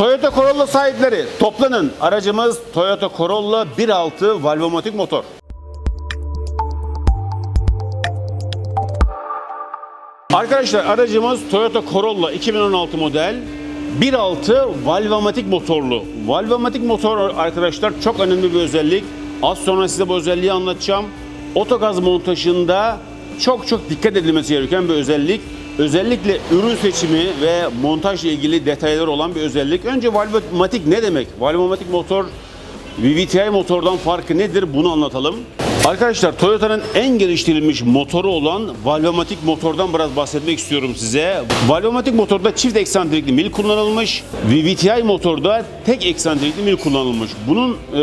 Toyota Corolla sahipleri toplanın. Aracımız Toyota Corolla 1.6 valvomatik motor. Arkadaşlar aracımız Toyota Corolla 2016 model 1.6 valvomatik motorlu. Valvomatik motor arkadaşlar çok önemli bir özellik. Az sonra size bu özelliği anlatacağım. Otogaz montajında çok çok dikkat edilmesi gereken bir özellik. Özellikle ürün seçimi ve montajla ilgili detaylar olan bir özellik. Önce valvomatik ne demek? Valvomatik motor VVTi motordan farkı nedir bunu anlatalım. Arkadaşlar Toyota'nın en geliştirilmiş motoru olan valvomatik motordan biraz bahsetmek istiyorum size. Valvomatik motorda çift eksantrikli mil kullanılmış. VVTi motorda tek eksantrikli mil kullanılmış. Bunun e,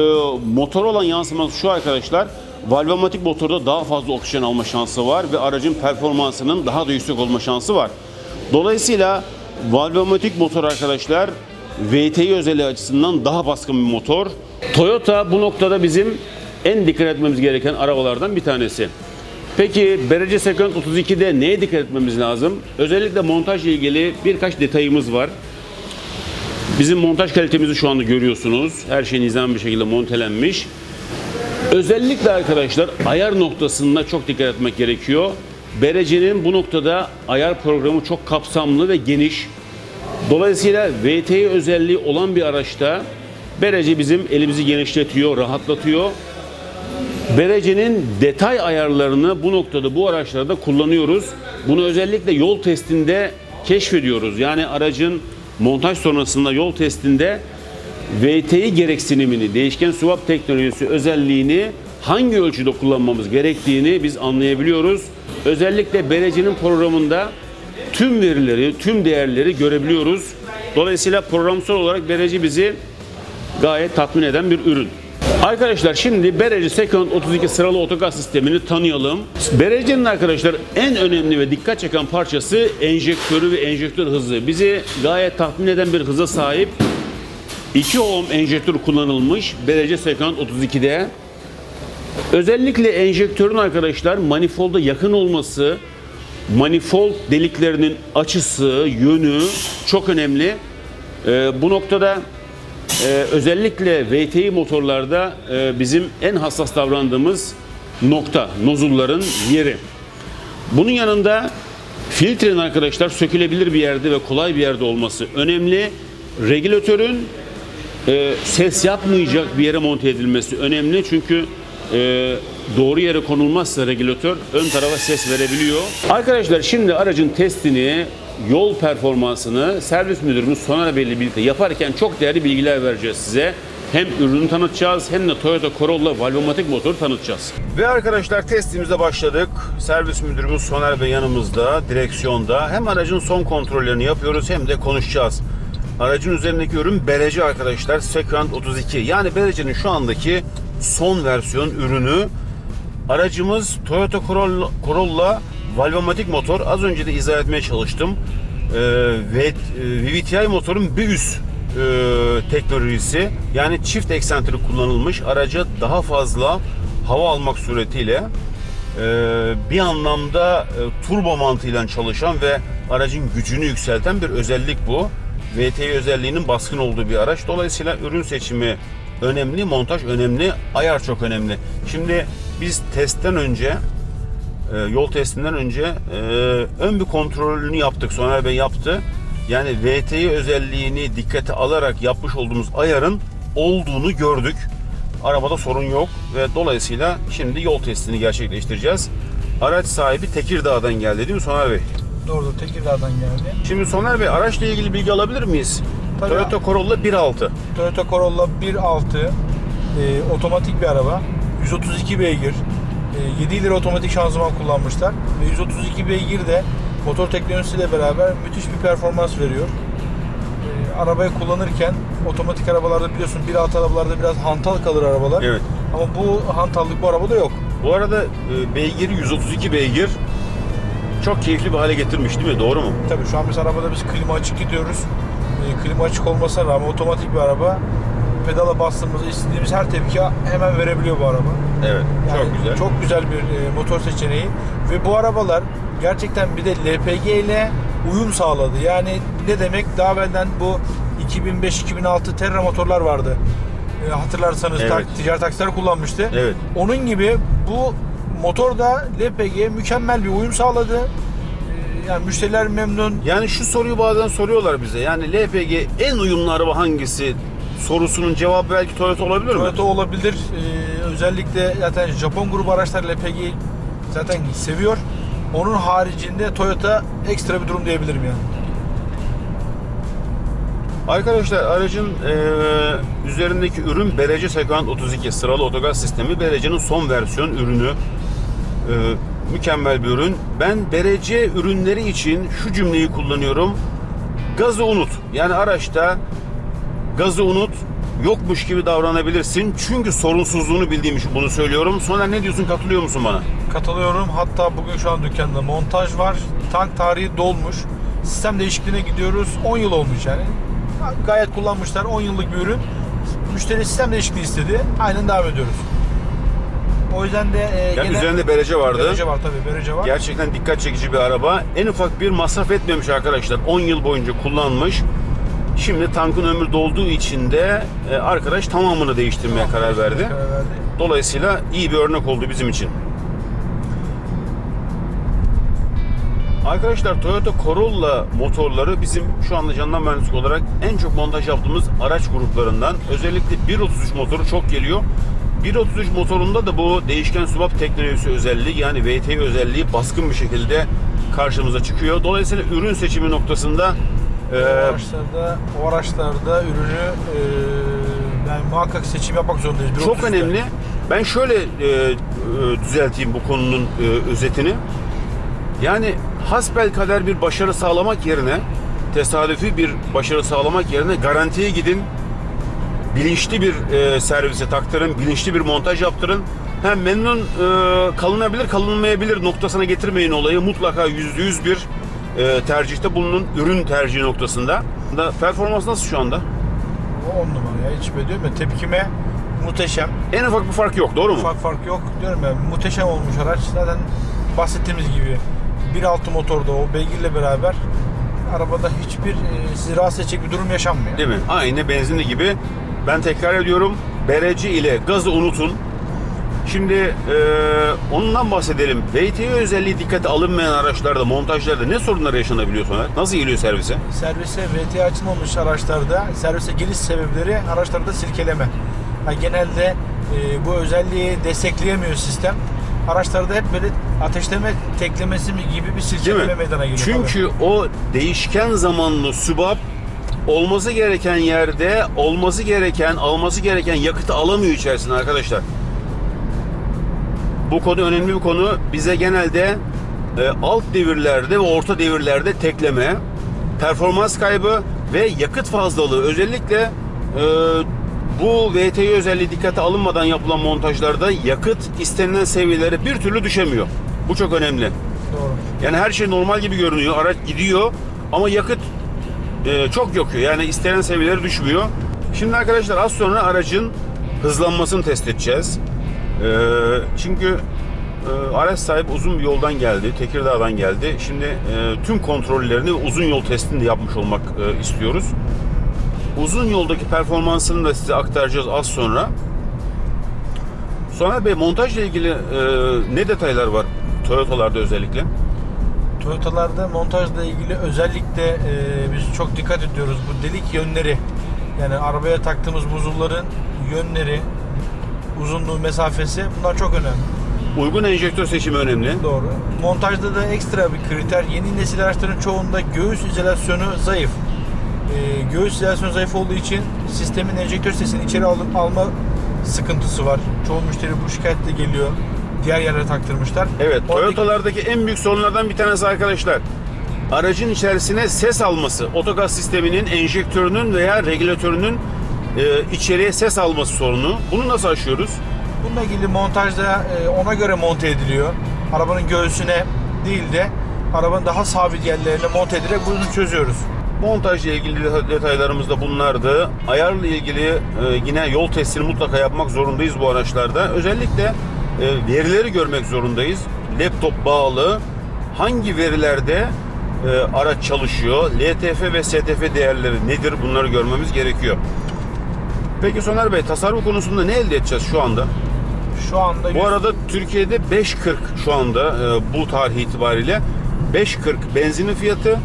motoru olan yansıması şu arkadaşlar. Valvomatik motorda daha fazla oksijen alma şansı var ve aracın performansının daha da yüksek olma şansı var. Dolayısıyla valvomatik motor arkadaşlar VTI özelliği açısından daha baskın bir motor. Toyota bu noktada bizim en dikkat etmemiz gereken arabalardan bir tanesi. Peki Berece Second 32'de neye dikkat etmemiz lazım? Özellikle montajla ilgili birkaç detayımız var. Bizim montaj kalitemizi şu anda görüyorsunuz. Her şey nizam bir şekilde montelenmiş. Özellikle arkadaşlar ayar noktasında çok dikkat etmek gerekiyor. Berece'nin bu noktada ayar programı çok kapsamlı ve geniş. Dolayısıyla VTI özelliği olan bir araçta Berece bizim elimizi genişletiyor, rahatlatıyor. Berece'nin detay ayarlarını bu noktada bu araçlarda kullanıyoruz. Bunu özellikle yol testinde keşfediyoruz. Yani aracın montaj sonrasında yol testinde VTI gereksinimini, değişken swap teknolojisi özelliğini hangi ölçüde kullanmamız gerektiğini biz anlayabiliyoruz. Özellikle Berece'nin programında tüm verileri, tüm değerleri görebiliyoruz. Dolayısıyla programsal olarak Berece bizi gayet tatmin eden bir ürün. Arkadaşlar şimdi Berece Second 32 sıralı otogaz sistemini tanıyalım. Berece'nin arkadaşlar en önemli ve dikkat çeken parçası enjektörü ve enjektör hızı. Bizi gayet tatmin eden bir hıza sahip. 2 ohm enjektör kullanılmış Berece Second 32'de. Özellikle enjektörün arkadaşlar manifolda yakın olması, manifold deliklerinin açısı, yönü çok önemli. Ee, bu noktada e, özellikle VTI motorlarda e, bizim en hassas davrandığımız nokta, nozulların yeri. Bunun yanında filtrenin arkadaşlar sökülebilir bir yerde ve kolay bir yerde olması önemli. Regülatörün e, ses yapmayacak bir yere monte edilmesi önemli çünkü e, doğru yere konulmazsa regülatör ön tarafa ses verebiliyor. Arkadaşlar şimdi aracın testini, yol performansını servis müdürümüz Soner Bey ile birlikte yaparken çok değerli bilgiler vereceğiz size. Hem ürünü tanıtacağız hem de Toyota Corolla valvomatik motoru tanıtacağız. Ve arkadaşlar testimize başladık. Servis müdürümüz Soner Bey yanımızda, direksiyonda. Hem aracın son kontrollerini yapıyoruz hem de konuşacağız. Aracın üzerindeki ürün Berece arkadaşlar. Second 32. Yani Berece'nin şu andaki son versiyon ürünü. Aracımız Toyota Corolla, Corolla motor. Az önce de izah etmeye çalıştım. Ee, ve VVTi motorun bir üst e, teknolojisi. Yani çift eksantrik kullanılmış. Araca daha fazla hava almak suretiyle e, bir anlamda e, turbo mantığıyla çalışan ve aracın gücünü yükselten bir özellik bu. VTI özelliğinin baskın olduğu bir araç. Dolayısıyla ürün seçimi önemli, montaj önemli, ayar çok önemli. Şimdi biz testten önce e, yol testinden önce e, ön bir kontrolünü yaptık. Soner Bey yaptı. Yani VTI özelliğini dikkate alarak yapmış olduğumuz ayarın olduğunu gördük. Arabada sorun yok ve dolayısıyla şimdi yol testini gerçekleştireceğiz. Araç sahibi Tekirdağ'dan geldi değil mi Soner Bey? Doğrudur Tekirdağ'dan geldi. Şimdi Soner Bey araçla ilgili bilgi alabilir miyiz? Tabii. Toyota Corolla 1.6. Toyota Corolla 1.6 e, otomatik bir araba. 132 beygir. E, 7 ileri otomatik şanzıman kullanmışlar. Ve 132 beygir de motor teknolojisiyle beraber müthiş bir performans veriyor. E, arabayı kullanırken otomatik arabalarda biliyorsun 1.6 arabalarda biraz hantal kalır arabalar. Evet. Ama bu hantallık bu arabada yok. Bu arada e, beygiri 132 beygir. Çok keyifli bir hale getirmiş değil mi? Doğru mu? Tabii şu an biz arabada biz klima açık gidiyoruz. E, klima açık olmasına rağmen otomatik bir araba. Pedala bastığımızda istediğimiz her tepki hemen verebiliyor bu araba. Evet. Yani çok güzel. Çok güzel bir e, motor seçeneği ve bu arabalar gerçekten bir de LPG ile uyum sağladı. Yani ne demek? Daha evvelden bu 2005-2006 Terra motorlar vardı. E, hatırlarsanız Evet. tak- ticaret taksiler kullanmıştı. Evet. Onun gibi bu motor da LPG'ye mükemmel bir uyum sağladı. E, yani müşteriler memnun. Yani şu soruyu bazen soruyorlar bize. Yani LPG en uyumlu araba hangisi? Sorusunun cevabı belki Toyota olabilir mi? Toyota olabilir. E, özellikle zaten Japon grubu araçlar LPG'yi zaten seviyor. Onun haricinde Toyota ekstra bir durum diyebilirim yani. Arkadaşlar aracın eee, üzerindeki ürün BRC Sekant 32 sıralı otogaz sistemi. BRC'nin son versiyon ürünü. Eee, mükemmel bir ürün. Ben BRC ürünleri için şu cümleyi kullanıyorum. Gazı unut. Yani araçta gazı unut. Yokmuş gibi davranabilirsin. Çünkü sorunsuzluğunu bildiğim için bunu söylüyorum. Sonra ne diyorsun? Katılıyor musun bana? Katılıyorum. Hatta bugün şu an dükkanda montaj var. Tank tarihi dolmuş. Sistem değişikliğine gidiyoruz. 10 yıl olmuş yani. Gayet kullanmışlar. 10 yıllık bir ürün. Müşteri sistem değişikliği istedi. Aynen devam ediyoruz. O yüzden de e, Yani gene- üzerinde BRC vardı. Berece var tabii. Berece var. Gerçekten dikkat çekici bir araba. En ufak bir masraf etmemiş arkadaşlar. 10 yıl boyunca kullanmış. Şimdi tankın ömrü dolduğu için de e, arkadaş tamamını değiştirmeye karar verdi. Karar verdi. Dolayısıyla iyi bir örnek oldu bizim için. Arkadaşlar Toyota Corolla motorları bizim şu anda candan mühendislik olarak en çok montaj yaptığımız araç gruplarından. Özellikle 1.33 motoru çok geliyor. 1.33 motorunda da bu değişken subap teknolojisi özelliği yani VTI özelliği baskın bir şekilde karşımıza çıkıyor. Dolayısıyla ürün seçimi noktasında e, O araçlarda, o araçlarda ürünü e, yani muhakkak seçim yapmak zorundayız. Çok 30'da. önemli. Ben şöyle e, e, düzelteyim bu konunun e, özetini. Yani hasbel kader bir başarı sağlamak yerine tesadüfi bir başarı sağlamak yerine garantiye gidin. Bilinçli bir e, servise taktırın, bilinçli bir montaj yaptırın. Hem memnun e, kalınabilir, kalınmayabilir noktasına getirmeyin olayı. Mutlaka yüzde yüz bir e, tercihte bulunun ürün tercihi noktasında. Da performans nasıl şu anda? O 10 numara ya. Hiç böyle diyorum ya. Tepkime muhteşem. En ufak bir fark yok, doğru mu? Ufak fark yok. Diyorum ya muhteşem olmuş araç. Zaten bahsettiğimiz gibi 1.6 motorda o beygirle beraber arabada hiçbir e, sizi rahatsız edecek bir durum yaşanmıyor. Değil mi? Aynı benzinli gibi. Ben tekrar ediyorum. BRC ile gazı unutun. Şimdi e, ondan bahsedelim. VTI özelliği dikkate alınmayan araçlarda, montajlarda ne sorunlar yaşanabiliyor sonra? Nasıl geliyor servise? Servise VT açılmamış araçlarda servise geliş sebepleri araçlarda silkeleme. Yani genelde e, bu özelliği destekleyemiyor sistem. Araçlarda hep böyle ateşleme teklemesi gibi bir mi? meydana geliyor. Çünkü o değişken zamanlı sübap olması gereken yerde olması gereken, alması gereken yakıtı alamıyor içerisinde arkadaşlar. Bu konu önemli bir konu. Bize genelde e, alt devirlerde ve orta devirlerde tekleme, performans kaybı ve yakıt fazlalığı özellikle e, bu VTI özelliği dikkate alınmadan yapılan montajlarda yakıt istenilen seviyelere bir türlü düşemiyor. Bu çok önemli. Doğru. Yani her şey normal gibi görünüyor. Araç gidiyor ama yakıt e, çok yakıyor. Yani istenen seviyelere düşmüyor. Şimdi arkadaşlar az sonra aracın hızlanmasını test edeceğiz. E, çünkü e, araç sahibi uzun bir yoldan geldi. Tekirdağ'dan geldi. Şimdi e, tüm kontrollerini uzun yol testini de yapmış olmak e, istiyoruz. Uzun yoldaki performansını da size aktaracağız az sonra. Soner Bey montajla ilgili e, ne detaylar var Toyota'larda özellikle? Toyota'larda montajla ilgili özellikle e, biz çok dikkat ediyoruz bu delik yönleri. Yani arabaya taktığımız buzulların yönleri, uzunluğu, mesafesi bunlar çok önemli. Uygun enjektör seçimi önemli. Doğru. Montajda da ekstra bir kriter. Yeni nesil araçların çoğunda göğüs izolasyonu zayıf. Ee, göğüs izolasyonu zayıf olduğu için sistemin enjektör sesini içeri alıp alma sıkıntısı var. Çoğu müşteri bu şikayetle geliyor. Diğer yerlere taktırmışlar. Evet, Oradaki- Toyota'lardaki en büyük sorunlardan bir tanesi arkadaşlar. Aracın içerisine ses alması, otogaz sisteminin enjektörünün veya regülatörünün e, içeriye ses alması sorunu. Bunu nasıl aşıyoruz? Bununla ilgili montajda e, ona göre monte ediliyor. Arabanın göğsüne değil de arabanın daha sabit yerlerine monte ederek bunu çözüyoruz. Montajla ilgili deta- detaylarımız da bunlardı. Ayarla ilgili e, yine yol testini mutlaka yapmak zorundayız bu araçlarda. Özellikle e, verileri görmek zorundayız. Laptop bağlı hangi verilerde e, araç çalışıyor? LTF ve STF değerleri nedir? Bunları görmemiz gerekiyor. Peki Soner Bey tasarruf konusunda ne elde edeceğiz şu anda? Şu anda Bu arada Türkiye'de 5.40 şu anda e, bu tarih itibariyle 5.40 benzinin fiyatı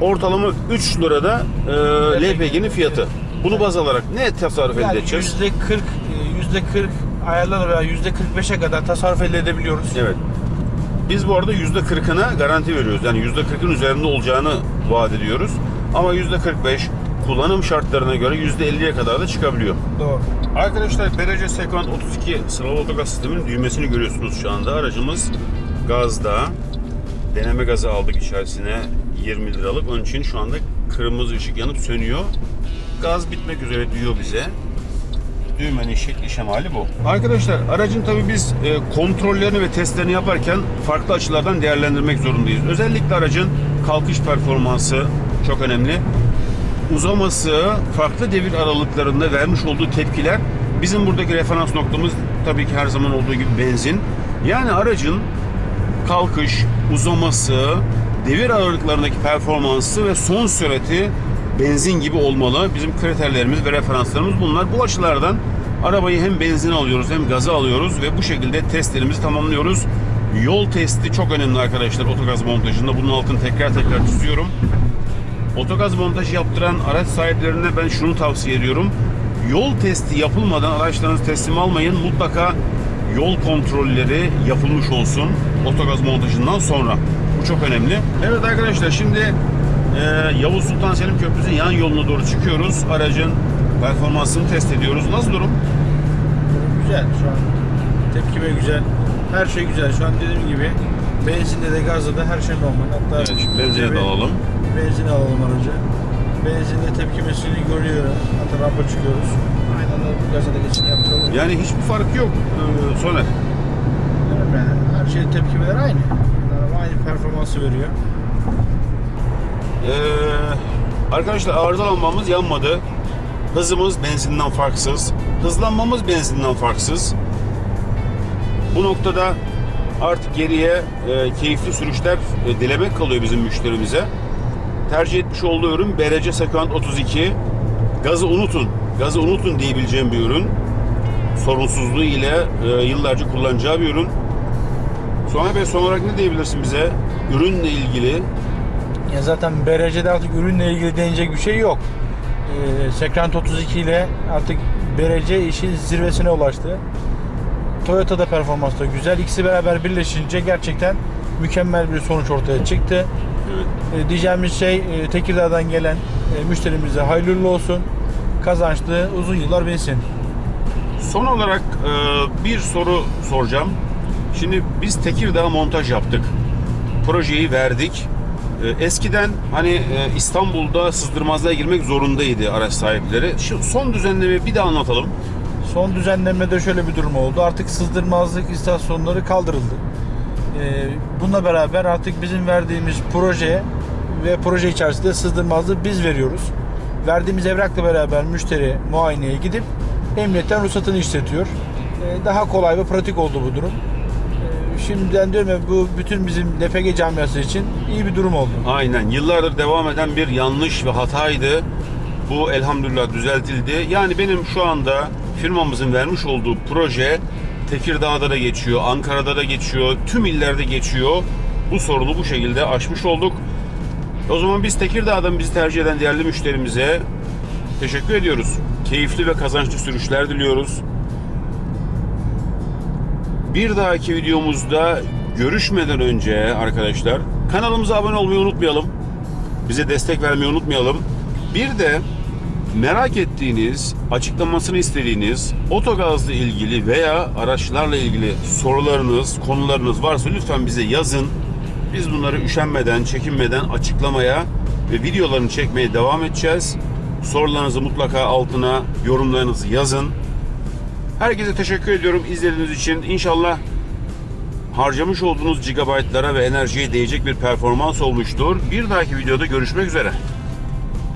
ortalama 3 lirada e, LPG'nin fiyatı. Bunu baz alarak ne tasarruf elde yani edeceğiz? yüzde 40 yüzde 40 ayarlarla veya yüzde 45'e kadar tasarruf elde edebiliyoruz. Evet. Biz bu arada %40'ına garanti veriyoruz. Yani %40'ın üzerinde olacağını vaat ediyoruz. Ama %45 kullanım şartlarına göre %50'ye kadar da çıkabiliyor. Doğru. Arkadaşlar Berece Sekant 32 sıralı otogaz sisteminin düğmesini görüyorsunuz şu anda. Aracımız gazda. Deneme gazı aldık içerisine 20 liralık. Onun için şu anda kırmızı ışık yanıp sönüyor. Gaz bitmek üzere diyor bize. Düğmenin şekli şemali bu. Arkadaşlar aracın tabii biz e, kontrollerini ve testlerini yaparken farklı açılardan değerlendirmek zorundayız. Özellikle aracın kalkış performansı çok önemli uzaması, farklı devir aralıklarında vermiş olduğu tepkiler bizim buradaki referans noktamız tabii ki her zaman olduğu gibi benzin. Yani aracın kalkış, uzaması, devir aralıklarındaki performansı ve son sürati benzin gibi olmalı. Bizim kriterlerimiz ve referanslarımız bunlar. Bu açılardan arabayı hem benzin alıyoruz hem gazı alıyoruz ve bu şekilde testlerimizi tamamlıyoruz. Yol testi çok önemli arkadaşlar otogaz montajında. Bunun altını tekrar tekrar çiziyorum. Otogaz montajı yaptıran araç sahiplerine ben şunu tavsiye ediyorum. Yol testi yapılmadan araçlarınızı teslim almayın. Mutlaka yol kontrolleri yapılmış olsun otogaz montajından sonra. Bu çok önemli. Evet arkadaşlar şimdi e, Yavuz Sultan Selim Köprüsü'nün yan yoluna doğru çıkıyoruz. Aracın performansını test ediyoruz. Nasıl durum? Güzel şu an. Tepkime güzel. Her şey güzel. Şu an dediğim gibi benzinde de gazda da her şey normal. Hatta Evet, de bir- alalım. Benzin alalım aracı. Benzinde tepkimesini görüyoruz. Hatta rampa çıkıyoruz. Aynen öyle gaza da geçin yapalım. Yani hiçbir fark yok e, Soner. Yani her şey tepkimeler aynı. Araba aynı performansı veriyor. Ee, arkadaşlar arızalanmamız yanmadı. Hızımız benzinden farksız. Hızlanmamız benzinden farksız. Bu noktada artık geriye e, keyifli sürüşler e, dilemek kalıyor bizim müşterimize. Tercih etmiş olduğu ürün BRC Sekant 32. Gazı unutun. Gazı unutun diyebileceğim bir ürün. Sorunsuzluğu ile e, yıllarca kullanacağı bir ürün. Sonra Bey son olarak ne diyebilirsin bize? Ürünle ilgili Ya zaten BRC'de artık ürünle ilgili deneyecek bir şey yok. Ee, Sekrant 32 ile artık BRC işin zirvesine ulaştı. Performans da güzel. İkisi beraber birleşince gerçekten mükemmel bir sonuç ortaya çıktı. Evet. Ee, diyeceğimiz şey e, Tekirdağ'dan gelen e, müşterimize hayırlı olsun. Kazançlı uzun yıllar binsin. Son olarak e, bir soru soracağım. Şimdi biz Tekirdağ montaj yaptık. Projeyi verdik. E, Eskiden hani e, İstanbul'da sızdırmazlığa girmek zorundaydı araç sahipleri. Şu son düzenleme bir de anlatalım. Son düzenlemede şöyle bir durum oldu. Artık sızdırmazlık istasyonları kaldırıldı. Ee, bununla beraber artık bizim verdiğimiz projeye ve proje içerisinde sızdırmazlığı biz veriyoruz. Verdiğimiz evrakla beraber müşteri muayeneye gidip emniyetten ruhsatını işletiyor. Ee, daha kolay ve pratik oldu bu durum. Şimdiden diyorum ya bu bütün bizim LPG camiası için iyi bir durum oldu. Aynen. Yıllardır devam eden bir yanlış ve hataydı. Bu elhamdülillah düzeltildi. Yani benim şu anda firmamızın vermiş olduğu proje Tekirdağ'da da geçiyor, Ankara'da da geçiyor, tüm illerde geçiyor. Bu sorunu bu şekilde aşmış olduk. O zaman biz Tekirdağ'dan bizi tercih eden değerli müşterimize teşekkür ediyoruz. Keyifli ve kazançlı sürüşler diliyoruz. Bir dahaki videomuzda görüşmeden önce arkadaşlar kanalımıza abone olmayı unutmayalım. Bize destek vermeyi unutmayalım. Bir de merak ettiğiniz, açıklamasını istediğiniz otogazla ilgili veya araçlarla ilgili sorularınız, konularınız varsa lütfen bize yazın. Biz bunları üşenmeden, çekinmeden açıklamaya ve videolarını çekmeye devam edeceğiz. Sorularınızı mutlaka altına yorumlarınızı yazın. Herkese teşekkür ediyorum izlediğiniz için. İnşallah harcamış olduğunuz gigabaytlara ve enerjiye değecek bir performans olmuştur. Bir dahaki videoda görüşmek üzere.